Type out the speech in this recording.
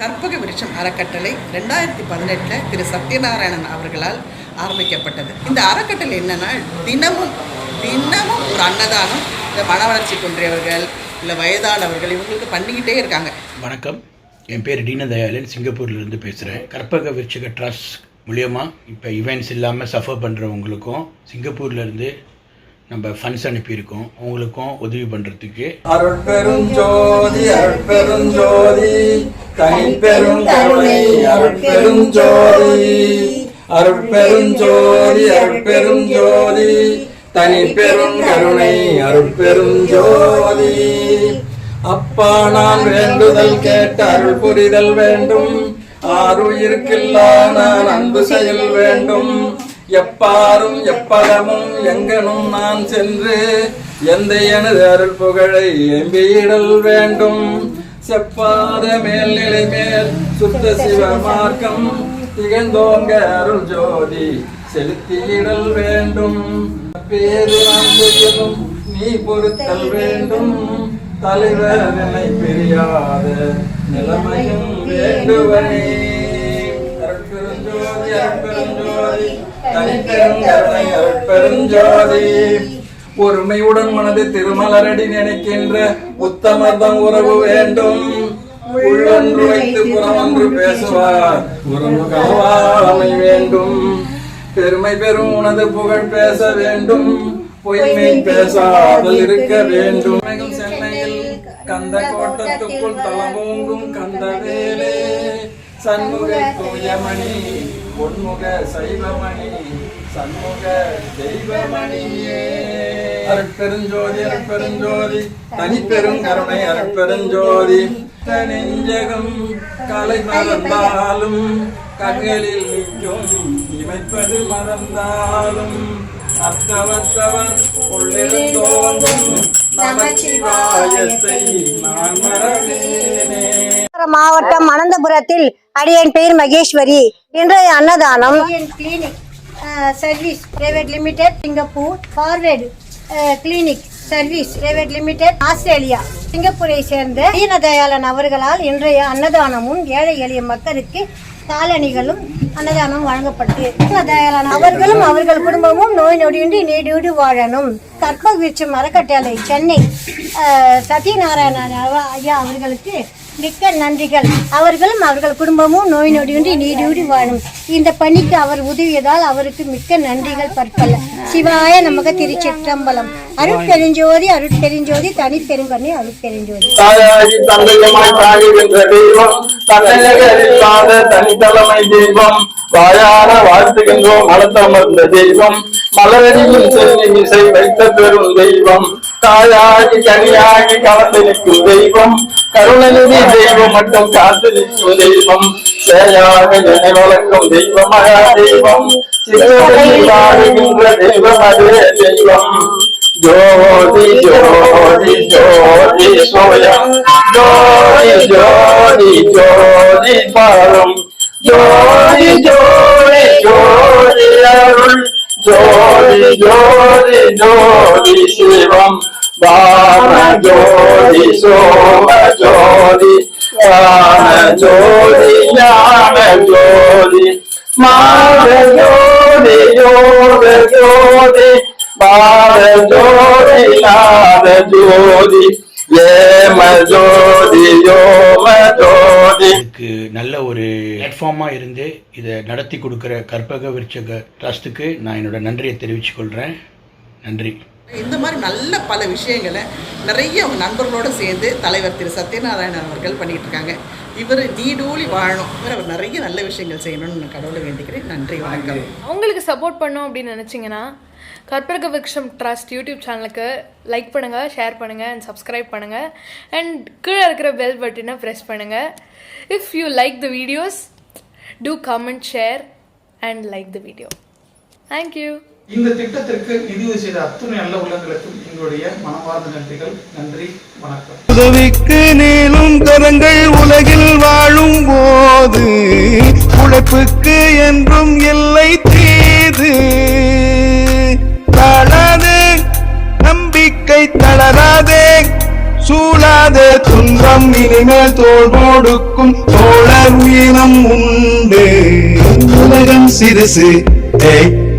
கற்பக விருட்சம் அறக்கட்டளை ரெண்டாயிரத்தி பதினெட்டில் திரு சத்யநாராயணன் அவர்களால் ஆரம்பிக்கப்பட்டது. இந்த அறக்கட்டளை என்னன்னா தினமும் தினமும் ஒரு அன்னதானம் இந்த மன வளர்ச்சி குன்றியவர்கள் இல்லை வயதானவர்கள் இவங்களுக்கு பண்ணிக்கிட்டே இருக்காங்க. வணக்கம். என் பேர் தீனதயாளன். சிங்கப்பூர்லேருந்து பேசுகிறேன் கற்பக விருட்சக ட்ரஸ்ட் மூலியமாக இப்போ ஈவெண்ட்ஸ் இல்லாமல் சஃபர் பண்ணுறவங்களுக்கும் சிங்கப்பூர்லேருந்து நம்ம ஃபண்ட்ஸ் அனுப்பியிருக்கோம். அவங்களுக்கும் உதவி பண்ணுறதுக்கு அருட்பெருஞ்சோதி அருட்பெருஞ்சோதி தனிப்பெரும் கருணை அருட்பெருஞ்சோதி அருட்பெருஞ்சோதி அருட்பெருஞ்சோதி தனிப்பெரும் கருணை அருட்பெருஞ்சோதி அப்பா நான் வேண்டுதல் கேட்ட அருள் புரிதல் வேண்டும். ஆறுயிருக்கில்லா நான் அன்பு செயல் வேண்டும். எப்பாரும் எப்பதமும் எங்கனும் நான் சென்று எந்த எனது அருள் புகழை எம்பியிடல் வேண்டும். செப்பாத மேல்நிலை மேல் சுத்த சிவ மார்க்கம் திகழ்ந்தோங்க அருள் ஜோதி. செலுத்திடல் வேண்டும். பேரு நாம் நீ பொறுத்தல் வேண்டும். தலைவர் நிலை பிரியாத நிலைமையும் வேண்டுவனே. அருட்பெருஞ்சோதி அருட்பெருஞ்சோதி தனிப்பெரும் கருணை அருட்பெருஞ்சோதி. பொறுமையுடன் மனது திருமலரடி நினைக்கின்ற உத்தமர்தம் உறவு வேண்டும். உள்ளொன்று வைத்து புறமொன்று பேசுவார். உறவு கவாமை வேண்டும். பெருமை பெறும் உனது புகழ் பேச வேண்டும். பொய்மை பேசாதல் இருக்க வேண்டும். சென்னையில் கந்த கோட்டத்துக்குள் தலமோங்கும் கந்த வேலே சண்முக தூயமணி பொன்முக சைவமணி சண்முக தெய்வமணியே. அருட்பெருஞ்சோதி அருட்பெருஞ்சோதி தனிப்பெரும் கருணை அருட்பெருஞ்சோதி. நெஞ்சகம் கலை மறந்தாலும் கண்களில் நிற்கும் இமைப்பது மறந்தாலும் நமச்சிவாயத்தை நான் மறவேனே மாவட்டம் அனந்தபுரத்தில் அடியன் பெயர் மகேஸ்வரி. இன்றைய அன்னதானம் clinic service private limited Singapore forward clinic service private limited Australia. சிங்கப்பூரை சேர்ந்த தீனதயாளன் அவர்களால் இன்றைய அன்னதானமும் ஏழை எளிய மக்களுக்கு காலணிகளும் அன்னதானம் வழங்கப்பட்டு தீனதயாளன் அவர்களும் அவர்கள் குடும்பமும் நோய் நொடியின்றி நீடூடி வாழணும். கற்ப வீச்சு மரக்கட்டளை சென்னை சத்யநாராயணன் ஐயா அவர்களுக்கு மிக்க நன்றிகள். அவர்களும் அவர்கள் குடும்பமும் நோய் நொடியின்றி நீடியூடி வாழும். இந்த பணிக்கு அவர் உதவியதால் அவருக்கு மிக்க நன்றிகள் பற்பல. சிவாய நமக்கு திருச்சிற்றம்பலம். அருட்பெருஞ்சோதி அருட்பெருஞ்சோதி தனிப்பெருங்கண்ணி அருட்பெருஞ்சோதி. தாயாகி தந்தையமாய் தாங்குகின்ற தெய்வம் தனித்தலைமை தெய்வம். வாயார வாழ்த்துகின்றோம் மலத்தமர்ந்த தெய்வம். மலரடியும் செல்வி இசை வைத்த பெரும் தெய்வம். தாயாகி கனியாகி கலந்து நிற்கும் தெய்வம் கருணநிதி தெய்வம் மட்டும் காத்து நிற்கும் தெய்வம். சேயாக என்னை வளர்க்கும் தெய்வம் மகா தெய்வம் சிறுவனை வாழுகின்ற தெய்வம் அதே தெய்வம். ஜோதி ஜோதி ஜோதி சோயம். ஜோதி ஜோதி ஜோதி பரம் ஜோதி ஜோதி ஜோதி அருள் ஜோதி ஜோதி ஜோதி சிவம் வாம ஜோதி சோம ஜோதி வாம ஜோதி ஞான ஜோதி மாக ஜோதி யோக ஜோதி பார ஜோதி நாத ஜோதி ஏம ஜோதி யோம ஜோதி இதுக்கு நல்ல ஒரு பிளாட்ஃபார்மாக இருந்து இதை நடத்தி கொடுக்குற கற்பக விருட்சக ட்ரஸ்ட்டுக்கு நான் என்னோட நன்றியை தெரிவித்துக் கொள்கிறேன் நன்றி. இந்த மாதிரி நல்ல பல விஷயங்களை நிறைய அவங்க நண்பர்களோடு சேர்ந்து தலைவர் திரு சத்யநாராயணன் அவர்கள் பண்ணிட்டு இருக்காங்க இவர் நீடூழி வாழணும். இவர் அவர் நிறைய நல்ல விஷயங்கள் செய்யணும்னு நான் கடவுளை வேண்டிக்கிறேன். நன்றி வணக்கம். உங்களுக்கு சப்போர்ட் பண்ணோம் அப்படின்னு நினச்சிங்கன்னா கற்பக விக்ஷம் ட்ரஸ்ட் யூடியூப் சேனலுக்கு லைக் பண்ணுங்கள் ஷேர் பண்ணுங்கள் அண்ட் சப்ஸ்கிரைப் பண்ணுங்கள் அண்ட் கீழே இருக்கிற பெல் பட்டனை ப்ரெஸ் பண்ணுங்கள் if you like the videos to comment share and like the video thank you இந்த திட்டத்திற்கு நிதியுதவி செய்த அத்துணை நல்ல உள்ளங்களுக்கும் எங்களுடைய மனமார்ந்த நன்றிகள். நன்றி வணக்கம். உதவிக்கு நீளும் கரங்கள் உலகில் வாழும் போது உழைப்புக்கு என்றும் இல்லை தீது. தளராதே நம்பிக்கை தளராதே. சூழாத துன்பம் இனிமேல் தோல் கொடுக்கும் தோழர் வீணம் உண்டு. உலகம் சிறுசு ஏய்.